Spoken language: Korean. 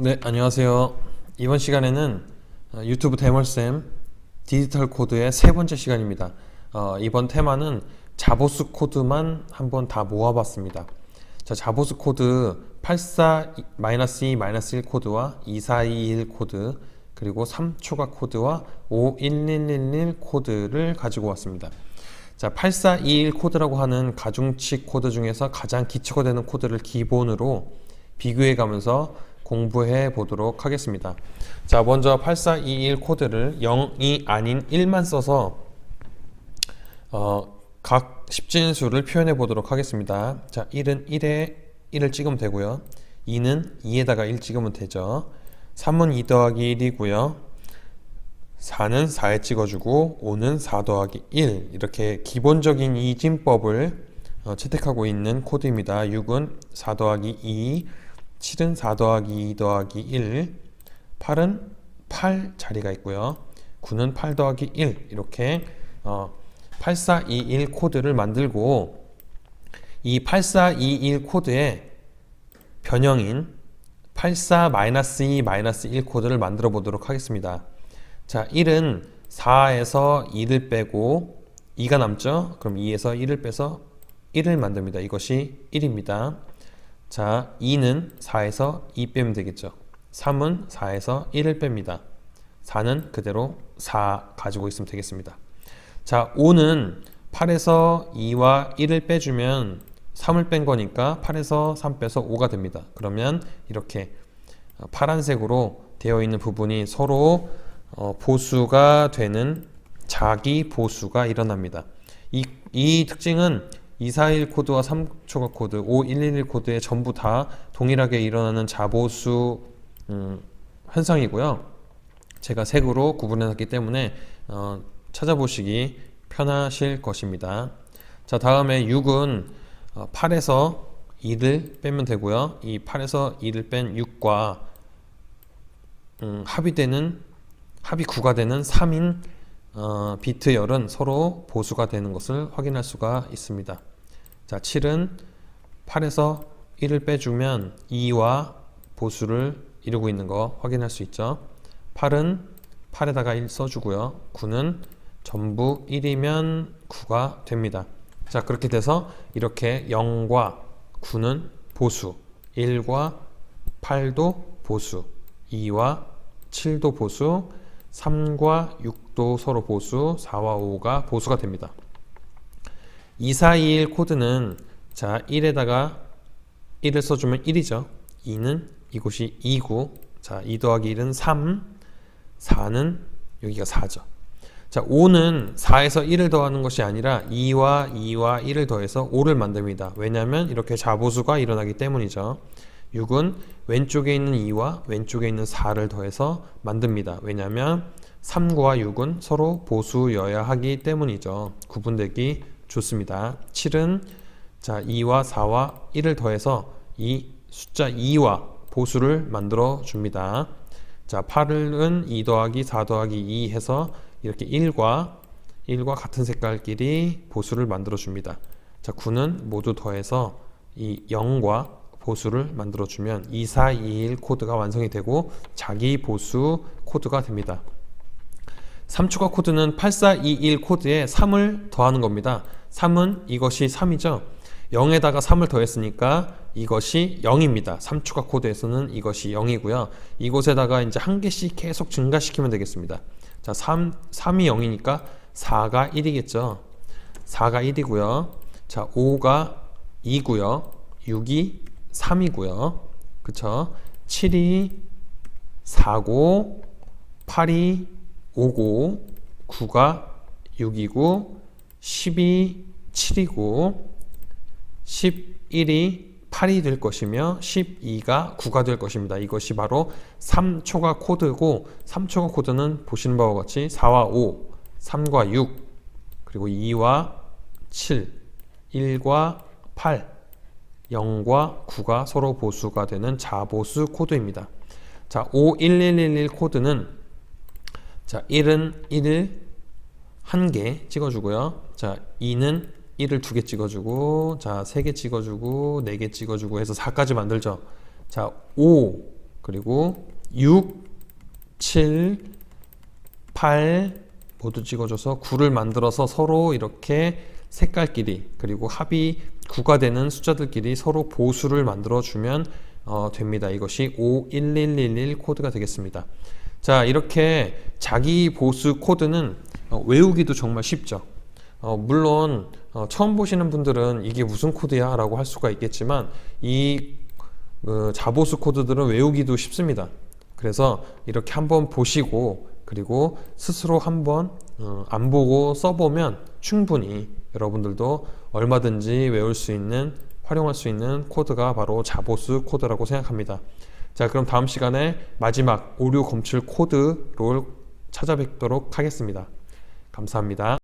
네, 안녕하세요. 이번 시간에는 어, 유튜브 대물쌤 디지털 코드의 세 번째 시간입니다. 어, 이번 테마는 자보스 코드만 한번 다 모아봤습니다. 자, 자보스 코드 84-2-1 코드와 2421 코드 그리고 3초가 코드와 51111 코드를 가지고 왔습니다. 자, 8421 코드라고 하는 가중치 코드 중에서 가장 기초가 되는 코드를 기본으로 비교해 가면서 공부해 보도록 하겠습니다. 자, 먼저 8421 코드를 0이 아닌 1만 써서 어, 각 십진수를 표현해 보도록 하겠습니다. 자, 1은 1에 1을 찍으면 되고요. 2는 2에다가 1 찍으면 되죠. 3은 2 더하기 1이고요. 4는 4에 찍어주고 5는 4 더하기 1 이렇게 기본적인 이진법을 어, 채택하고 있는 코드입니다. 6은 4 더하기 2 7은 4 더하기 2 더하기 1 8은 8 자리가 있고요. 9는 8 더하기 1 이렇게 어, 8421 코드를 만들고 이 8421 코드의 변형인 84-2-1 코드를 만들어 보도록 하겠습니다. 자, 1은 4에서 2를 빼고 2가 남죠? 그럼 2에서 1을 빼서 1을 만듭니다. 이것이 1입니다. 자, 2는 4에서 2 빼면 되겠죠. 3은 4에서 1을 뺍니다. 4는 그대로 4 가지고 있으면 되겠습니다. 자, 5는 8에서 2와 1을 빼주면 3을 뺀 거니까 8에서 3 빼서 5가 됩니다. 그러면 이렇게 파란색으로 되어 있는 부분이 서로 어, 보수가 되는 자기 보수가 일어납니다. 이, 이 특징은 241 코드와 3초가 코드, 5111 코드에 전부 다 동일하게 일어나는 자보수 음, 현상이고요. 제가 색으로 구분해놨기 때문에 어, 찾아보시기 편하실 것입니다. 자, 다음에 6은 어, 8에서 2를 빼면 되고요. 이 8에서 2를 뺀 6과 음, 합이 되는 합이 9가 되는 3인 어, 비트 열은 서로 보수가 되는 것을 확인할 수가 있습니다. 자, 7은 8에서 1을 빼주면 2와 보수를 이루고 있는 거 확인할 수 있죠. 8은 8에다가 1 써주고요. 9는 전부 1이면 9가 됩니다. 자, 그렇게 돼서 이렇게 0과 9는 보수, 1과 8도 보수, 2와 7도 보수, 3과 6 도 서로 보수, 4와 5가 보수가 됩니다. 2421 코드는 자 1에다가 1을 써주면 1이죠. 2는 이곳이 2고 자 2 더하기 1은 3, 4는 여기가 4죠. 자 5는 4에서 1을 더하는 것이 아니라 2와 2와 1을 더해서 5를 만듭니다. 왜냐하면 이렇게 자보수가 일어나기 때문이죠. 6은 왼쪽에 있는 2와 왼쪽에 있는 4를 더해서 만듭니다. 왜냐하면 3과 6은 서로 보수여야 하기 때문이죠. 구분되기 좋습니다. 7은 자 2와 4와 1을 더해서 이 숫자 2와 보수를 만들어 줍니다. 자 8은 2 더하기 4 더하기 2 해서 이렇게 1과 1과 같은 색깔끼리 보수를 만들어 줍니다. 자 9는 모두 더해서 이 0과 보수를 만들어 주면 2421 코드가 완성이 되고 자기 보수 코드가 됩니다. 3추가 코드는 8421 코드에 3을 더하는 겁니다. 3은 이것이 3이죠. 0에다가 3을 더했으니까 이것이 0입니다. 3추가 코드에서는 이것이 0이고요. 이곳에다가 이제 한 개씩 계속 증가시키면 되겠습니다. 자, 3, 3이 0이니까 4가 1이겠죠. 4가 1이고요. 자, 5가 2고요. 6이 3이고요. 그쵸? 7이 4고 8이 5고 9가 6이고 10이 7이고 11이 8이 될 것이며 12가 9가 될 것입니다. 이것이 바로 3초가 코드고 3초가 코드는 보시는 바와 같이 4와 5, 3과 6, 그리고 2와 7, 1과 8, 0과 9가 서로 보수가 되는 자보수 코드입니다. 자, 51111 코드는 자, 1은 1을 한 개 찍어주고요. 자, 2는 1을 두 개 찍어주고, 자, 세 개 찍어주고, 네 개 찍어주고 해서 4까지 만들죠. 자, 5, 그리고 6, 7, 8 모두 찍어줘서 9를 만들어서 서로 이렇게 색깔끼리 그리고 합이 9가 되는 숫자들끼리 서로 보수를 만들어 주면 어, 됩니다. 이것이 51111 코드가 되겠습니다. 자, 이렇게 자기 보수 코드는 어, 외우기도 정말 쉽죠. 어, 물론 어, 처음 보시는 분들은 이게 무슨 코드야? 라고 할 수가 있겠지만 이 어, 자보수 코드들은 외우기도 쉽습니다. 그래서 이렇게 한번 보시고 그리고 스스로 한번 어, 안 보고 써보면 충분히 여러분들도 얼마든지 외울 수 있는 활용할 수 있는 코드가 바로 자보수 코드라고 생각합니다. 자, 그럼 다음 시간에 마지막 오류 검출 코드를 찾아뵙도록 하겠습니다. 감사합니다.